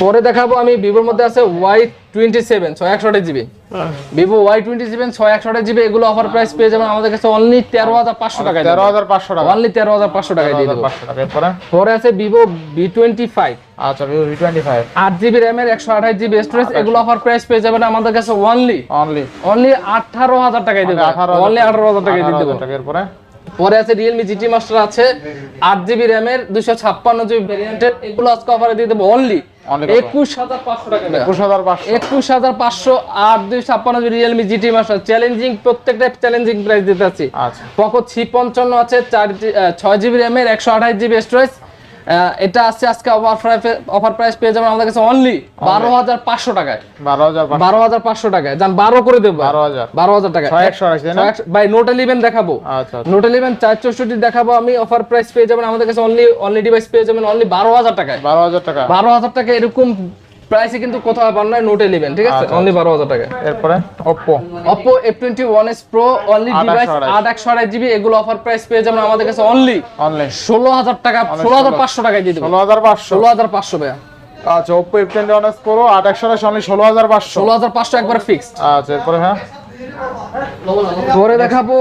পরে দেখাবো আমি ভিভোর মধ্যে আছে ওয়াই টোয়েন্টি সেভেন ছয় একশো GB Vivo Y twenty seven ছয় একশো জিবি এগুলো অফার প্রাইস পেয়ে যাবেন আমাদের কাছে অনলি তেরো হাজার পাঁচশো টাকায়
তেরো হাজার পাঁচশো টাকা।
অনলি তেরো হাজার পাঁচশো টাকায় দিয়ে দেবো।
টাকা।
পরে আছে ভিভো বি টোয়েন্টি ফাইভ
আচ্ছা ভিভো ভি টোয়েন্টি ফাইভ
আট জিবি র্যামের একশো আঠাশ জিবি স্টোরেজ এগুলো অফার প্রাইস পেয়ে যাবেন আমাদের কাছে অনলি
অনলি
অনলি আঠারো হাজার টাকায় দেবো।
আঠারো
অনলি আঠারো হাজার টাকায় দিয়ে দেবো।
এরপরে?
পরে আছে রিয়েলমি জিটি মাস্টার আছে আট জিবি র্যামের দুশো ছাপ্পান্ন জিবি ভ্যারিয়েন্টের এগুলো আজকে অফারে দিয়ে দেবো অনলি একুশ হাজার পাঁচশো টাকা
একুশ হাজার পাঁচশো।
আট দুই ছাপ্পান্ন GB Realme GT master challenging প্রত্যেকটা চ্যালেঞ্জিং প্রাইস দিতে আছি। পকো ছি পঞ্চান্ন আছে চার ছয় জিবি র্যামের একশো আঠাশ জিবি স্টোরেজ এটা আছে আজকে অফার প্রাইস অফার প্রাইস পেয়ে যাবেন আমাদের কাছে অনলি বারো হাজার পাঁচশো টাকায়।
বারো হাজার পাঁচশো।
বারো হাজার পাঁচশো টাকায়। যান বারো করে দেবো।
বারো হাজার।
বারো হাজার টাকা
ছয় একশো আড়াইশ তাই না?
ভাই নোট ইলেভেন দেখাবো।
আচ্ছা
নোট ইলেভেন চার চৌষট্টি দেখাবো আমি। অফার প্রাইস পেয়ে যাবেন আমাদের কাছে অনলি অনলি ডিভাইস পেয়ে যাবেন অনলি বারো হাজার টাকায়।
বারো হাজার টাকা।
বারো হাজার টাকা এরকম প্রাইসে কিন্তু কোথাও পান না নোট ইলেভেন ঠিক আছে? অনলি বারো হাজার টাকা
এরপরে?
Twenty one S pro only device
একশো আড়াইশ।
আট একশো আড়াই জিবি এগুলো অফার প্রাইস পেয়ে যাবেন আমাদের কাছে অনলি
অনলি
ষোলো হাজার টাকা ষোলো হাজার পাঁচশো টাকায় দিয়ে দেবো।
ষোলো হাজার পাঁচশো।
ষোলো হাজার পাঁচশো ভাইয়া।
আচ্ছা প্রো আট একশো আড়াইশ অনলি ষোলো হাজার পাঁচশো।
ষোলো হাজার পাঁচশো একবার ফিক্সড
আচ্ছা এরপরে হ্যাঁ?
পরে দেখাবো।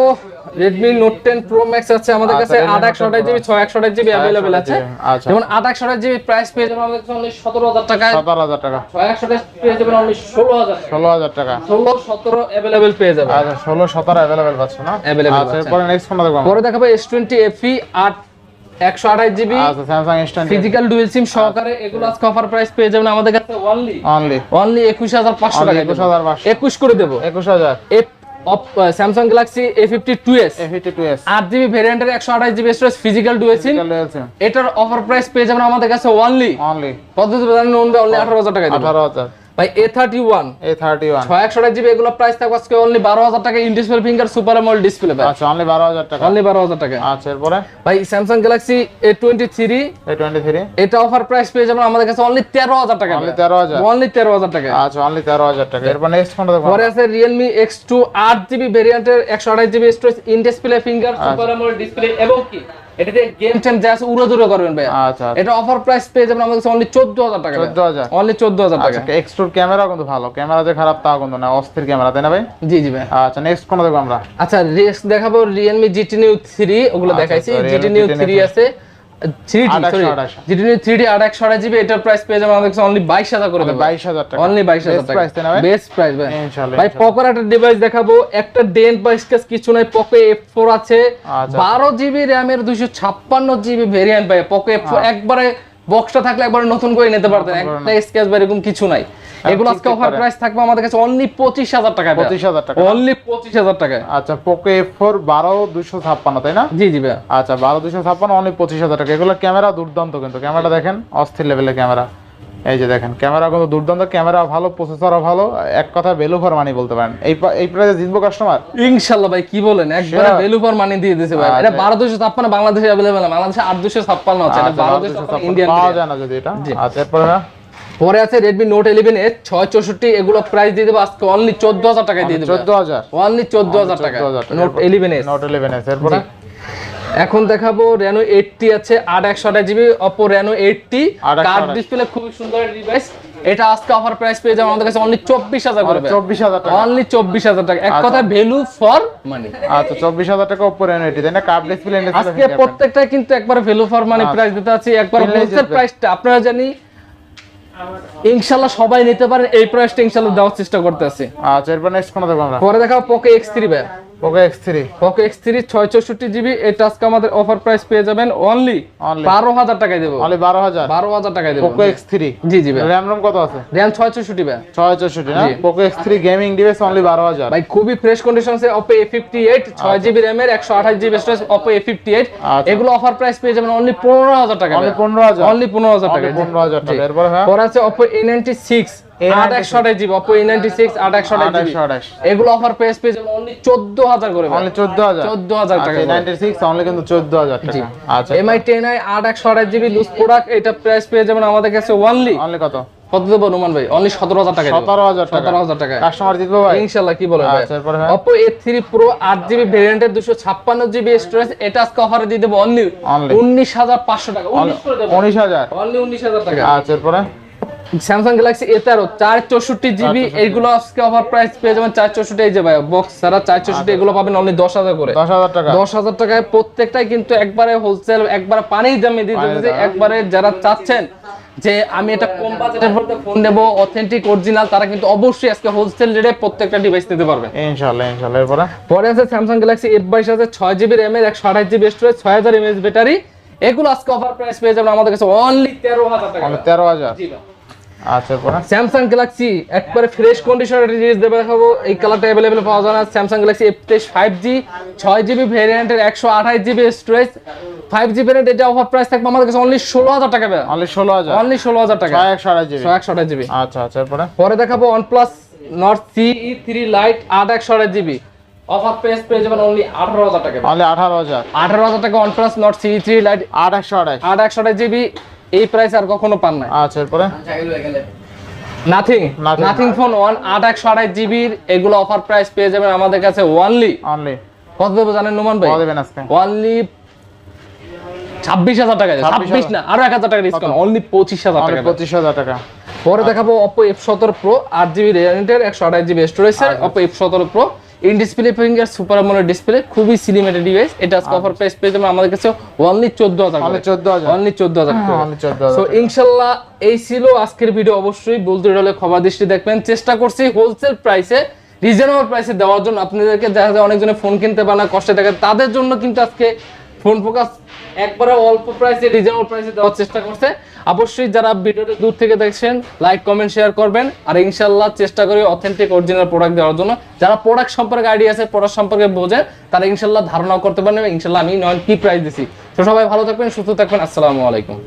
Redmi note ten pro max আছে আমাদের
আচ্ছা,
কাছে
Redmi
আট
Note
একশো
10
আঠাশ জিবি ছয় একশো আঠাশ জিবি অ্যাভেলেবেল আছে।
আচ্ছা।
যেমন আট একশো আঠাশ জিবি প্রাইস পেয়ে যাবেন আমাদের কাছে only সতেরো হাজার টাকায়।
সতেরো হাজার টাকা।
ছয় একশো আঠাশ পেয়ে যাবেন অনলি ষোলো হাজার
ষোলো হাজার টাকা।
ষোলো সতেরো অ্যাভেলেবেল পেয়ে যাবে
আচ্ছা ষোলো সতেরো অ্যাভেলেবেল পাচ্ছ না? আচ্ছা
পাচ্ছেন।
এরপরে নেক্সট ফোনটা দেখব।
পরে দেখাবো এস টোয়েন্টি এফি আট একশো আঠাশ জিবি।
আচ্ছা Samsung S
physical dual SIM সহকারে এগুলো আজকে অফার প্রাইস পেয়ে যাবেন আমাদের কাছে অনলি
অনলি
অনলি একুশ হাজার পাঁচশো
Only
টাকা
21,500
একুশ করে দেবো।
একুশ হাজার।
F Samsung Galaxy A fifty two S আট জিবি ভেরিয়েন্টের একশো আঠাশ GB storage physical dual SIM এটার অফার প্রাইস পেয়ে যাবেন আমাদের কাছে অনলি
অনলি
পদ্ধতি প্রদান অনলি আঠারো হাজার টাকা
আঠারো হাজার।
ভাই A thirty one
A thirty one
ছয় একশো জিবি এগুলো প্রাইস থাকবে আজকে অনলি বারো হাজার টাকা in display finger super AMOLED display ভাই।
আচ্ছা অনলি বারো হাজার টাকা।
অনলি বারো হাজার টাকা।
আচ্ছা এরপরে?
ভাই Samsung Galaxy A twenty three
A twenty three
এটা অফার প্রাইস পেয়ে যাবেন আমাদের কাছে অনলি তেরো হাজার টাকা
অনলি তেরো হাজার।
অনলি তেরো হাজার টাকা।
আচ্ছা অনলি তেরো হাজার টাকা। এরপর নেক্সট ফোনটা দেখব
পরে আছে রিয়েলমি এক্স টু আট জিবি ভেরিয়েন্টের একশো আঠাশ GB storage in display finger. Super AMOLED display এবং কি? এটাতে গেম টেম যা আছে উড়ো দুরো করবেন ভাই
আচ্ছা
এটা অফার প্রাইস পেয়ে যাবেন আমাদের কাছে অনলি চোদ্দ হাজার টাকা
চোদ্দ হাজার
অনলি চোদ্দ হাজার টাকা।
আচ্ছা এক্সট্রোর ক্যামেরা কিন্তু ভালো। ক্যামেরা যে খারাপ তা কিন্তু না। অস্থির ক্যামেরা তাই না ভাই?
জি জি ভাই
আচ্ছা নেক্সট দেখব আমরা?
আচ্ছা রেক্স দেখাবো রিয়েলমি জিটি নিউ থ্রি ওগুলো
আচ্ছা,
দেখাইছি।
আচ্ছা,
জিটি নিউ
GT
থ্রি আছে। এটার প্রাইস পেয়ে অনলি করে
টাকা।
বেস্ট প্রাইস ভাই। পকের একটা ডিভাইস দেখাবো। একটা ডেন কিছু নাই পকো এফ ফোর আছে।
আচ্ছা।
বারো জিবি র্যামের দুইশো ছাপ্পান্ন জিবি ভেরিয়েন্ট ভাই পকো এফ ফোর একবারে বক্সটা থাকলে একবার নতুন করে নিতে পারতেন। একটা স্কেচ বা এরকম কিছু নাই। এগুলো আজকে অফার প্রাইস থাকবে আমাদের কাছে অনলি পঁচিশ হাজার টাকা
25,000 টাকা।
অনলি পঁচিশ হাজার টাকা
আচ্ছা পোকো এফ ফোর বারো দুশো ছাপ্পান্ন তাই না?
জি জি
আচ্ছা বারো দুশো ছাপ্পান্ন অনলি পঁচিশ হাজার টাকা। এগুলো ক্যামেরা দুর্দান্ত কিন্তু। ক্যামেরা দেখেন অস্থির লেভেলের ক্যামেরা। এই যে দেখেন ক্যামেরা কিন্তু দুর্দান্ত ক্যামেরা ভালো প্রসেসরও ভালো এক কথা ভ্যালু ফর মানি বলতে পারেন। এই এই প্রাইসে জিতবো কাস্টমার
ইনশাল্লাহ ভাই কি বলেন? একবারে. ভ্যালু ফর মানি দিয়ে দিয়েছে ভাই।
আচ্ছা।
এটা বারো দুশো ছাপ্পান্ন বাংলাদেশে অ্যাভেলেবেল না। বাংলাদেশে আট দুশো ছাপ্পান্ন আছে। এটা
আচ্ছা,
বারো
12
দুশো
256
ইন্ডিয়ান
পাওয়া যায় না যদি এটা। আচ্ছা এরপরে হ্যাঁ?
পরে আছে রেডমি নোট ইলেভেন এর ছয় চৌষট্টি। এগুলো প্রাইস দিয়ে দেবো আজকে অনলি চোদ্দ হাজার টাকায় দিয়ে দেবো।
চোদ্দ হাজার।
অনলি টাকা
14,000 টাকা।
Note eleven S
note eleven S এরপরে?
এখন দেখাবো রেনো এইটটি আছে আট একশো আঠাশ GB Oppo Reno eighty
828
curved display খুবই সুন্দর ডিভাইস এটা আজকে অফার প্রাইস পেয়ে যাবে আমাদের কাছে অনলি চব্বিশ হাজার করে
চব্বিশ হাজার টাকা।
অনলি চব্বিশ হাজার টাকা। এক কথা ভ্যালু ফর মানি
আচ্ছা চব্বিশ হাজার টাকা উপরে এটি তাই না? কাপ ডিসপ্লে
আজকে প্রত্যেকটা কিন্তু একবার ভ্যালু ফর মানি প্রাইস দিতে আছে। একবার হোলসেল প্রাইসটা আপনারা জানি ইনশাল্লাহ সবাই নিতে পারেন এই প্রাইসটা ইনশাল্লাহ দেওয়ার চেষ্টা করতেছে
আচ্ছা এরপর নেক্সট কোন দেখব আমরা?
পরে দেখাবো পোকো এক্স থ্রি ভাই।
Poco X three
Poco X three ছয় চৌষট্টি জিবি এটা আজকে আমাদের অফার প্রাইস পেয়ে যাবেন অনলি বারো হাজার টাকায় দেবো।
অনলি বারো হাজার?
বারো হাজার টাকায় দেবো।
পোকো এক্স থ্রি
জি জি ভাই।
র্যাম রোম কত আছে?
র্যাম ছয় চৌষট্টি ভাই।
ছয় চৌষট্টি না। Poco X three gaming device only বারো হাজার।
ভাই খুবই ফ্রেশ কন্ডিশন আছে অপো এ ফিফটি এইট ছয় জিবি র্যামের একশো আঠাশ GB storage Oppo A fifty eight
আচ্ছা।
এগুলো অফার প্রাইস পেয়ে যাবেন অনলি পনেরো হাজার টাকা
অনলি পনেরো হাজার?
অনলি পনেরো হাজার টাকা
পনেরো হাজার টাকা। এরপরে হ্যাঁ?
পরে আছে অপো এ নাইনটি সিক্স এগুলো অফার প্রাইস অনলি হাজার করে
অনলি চোদ্দ হাজার।
14,000 টাকা করে।
নাইনটি সিক্স অনলি কিন্তু চোদ্দ হাজার টাকা। আচ্ছা।
এমআই টেন আই আট একশো আঠাশ জিবি লুজ প্রোডাক্ট এটা প্রাইস পেয়ে যাবেন আমাদের কাছে অনলি
অনলি কত?
কত দেবো রুমান ভাই? অনলি সতেরো হাজার টাকা
সতেরো হাজার
সতেরো হাজার টাকা
কাস্টমার জিতবো ভাই।
ইনশাল্লাহ কি বলেন অপো এ থ্রি প্রো আট জিবি ভেরিয়েন্টের দুশো ছাপ্পান্ন জিবি স্টোরেজ এটা আজকে অফারে দিয়ে দেবো অনলি উনিশ হাজার পাঁচশো টাকা। উনিশ
হাজার।
অনলি উনিশ হাজার টাকা।
আচ্ছা এরপরে?
স্যামসাং গ্যালাক্সি এ তেরো চার চৌষট্টি জিবি এইগুলো আজকে অফার প্রাইস পেয়ে যাবেন চার চৌষট্টি এই যে ভাই বক্স ছাড়া চার চৌষট্টি এগুলো পাবেন অনলি দশ হাজার করে।
দশ হাজার টাকা।
দশ হাজার টাকায় প্রত্যেকটাই কিন্তু একবারে হোলসেল একবারে পানির দামে দিয়ে দিতেছে একবারে যারা চাচ্ছেন যে আমি এটা কম বাজেটের মধ্যে ফোন নেব অথেন্টিক অরিজিনাল তারা কিন্তু অবশ্যই আজকে হোলসেল রেটে প্রত্যেকটা ডিভাইস নিতে পারবে
ইনশাল্লাহ ইনশাল্লাহ। এরপরে?
পরে আছে স্যামসাং গ্যালাক্সি এফ বাইশ আছে ছয় জিবি র্যাম এর একশো আঠাশ জিবি স্টোরেজ ছয় হাজার এমএস ব্যাটারি এগুলো আজকে অফার প্রাইস পেয়ে যাবেন আমাদের কাছে অনলি তেরো হাজার টাকা।
তেরো হাজার। আচ্ছা
স্যামসাং গ্যালাক্সি একবারে ফ্রেশ কন্ডিশনে রিলিজ দেবে দেখাবো। এই কালারটা অ্যাভেলেবেল পাওয়া যায় না। স্যামসাং গ্যালাক্সি এফ তেইশ ফাইভ জি ছয় জিবি ভ্যারিয়েন্টের একশো আঠাশ GB storage five G variant এটা অফার প্রাইস থাকবে আমাদের কাছে অনলি ষোলো হাজার টাকা
অনলি ষোলো হাজার?
অনলি ষোলো হাজার টাকা।
একশো আড়াই জিবি
একশো আঠাশ জিবি
আচ্ছা আচ্ছা এরপরে?
পরে দেখাবো OnePlus Nord CE three lite আট একশো আঠাশ জিবি অফার প্রাইস পেয়ে যাবেন অনলি আঠারো হাজার টাকা
অনলি আঠারো হাজার?
আঠারো হাজার টাকা OnePlus Nord CE three lite
আট একশো আড়াই
আট একশো আঠাশ জিবি এই প্রাইস আর কখনো পান না
আচ্ছা এরপরে?
নাথিং নাথিং ফোন ওয়ান আট একশো আঠাশ জিবির এগুলো অফার প্রাইস পেয়ে যাবেন আমাদের কাছে ওয়ানলি
অনলি
কত দেবো জানেন নোমান ভাই? ওয়ানলি ছাব্বিশ হাজার টাকা
26,000
ছাব্বিশ না আরও এক হাজার টাকা ডিসকাউন্ট অনলি পঁচিশ হাজার টাকা
পঁচিশ হাজার টাকা।
পরে দেখাবো অপো এফ সতেরো প্রো আট জিবি রেন্টের একশো আঠাশ জিবি স্টোরেজ অপো এফ সতেরো pro in display finger super AMOLED display খুবই সিনেমেটেড ডিভাইস এটা আজকে অফার প্রাইস পেয়ে যাবেন আমাদের কাছে অনলি চোদ্দ হাজার
অনলি চোদ্দ হাজার।
অনলি চোদ্দ হাজার
অনলি চোদ্দ
সো
হাজার
ইনশাল্লাহ এই ছিল আজকের ভিডিও অবশ্যই বলতে হলে খবর দৃষ্টি দেখবেন। চেষ্টা করছি হোলসেল প্রাইসে রিজনেবল প্রাইসে দেওয়ার জন্য। আপনাদেরকে দেখা যায় অনেকজনে ফোন কিনতে পারে না কষ্টে থাকে। তাদের জন্য কিন্তু আজকে ফোন ফোকাস একবারে অল্প প্রাইসে রিজনেবল প্রাইসে দেওয়ার চেষ্টা করছে। অবশ্যই যারা ভিডিওটা দূর থেকে দেখছেন লাইক কমেন্ট শেয়ার করবেন। আর ইনশাল্লাহ চেষ্টা করি অথেন্টিক অরিজিনাল প্রোডাক্ট দেওয়ার জন্য। যারা প্রোডাক্ট সম্পর্কে আইডিয়া আছে প্রোডাক্ট সম্পর্কে বোঝেন তারা ইনশাল্লাহ ধারণাও করতে পারবেন ইনশাল্লাহ আমি নয় কি প্রাইস দিছি। তো সবাই ভালো থাকবেন, সুস্থ থাকবেন। আসসালামু আলাইকুম।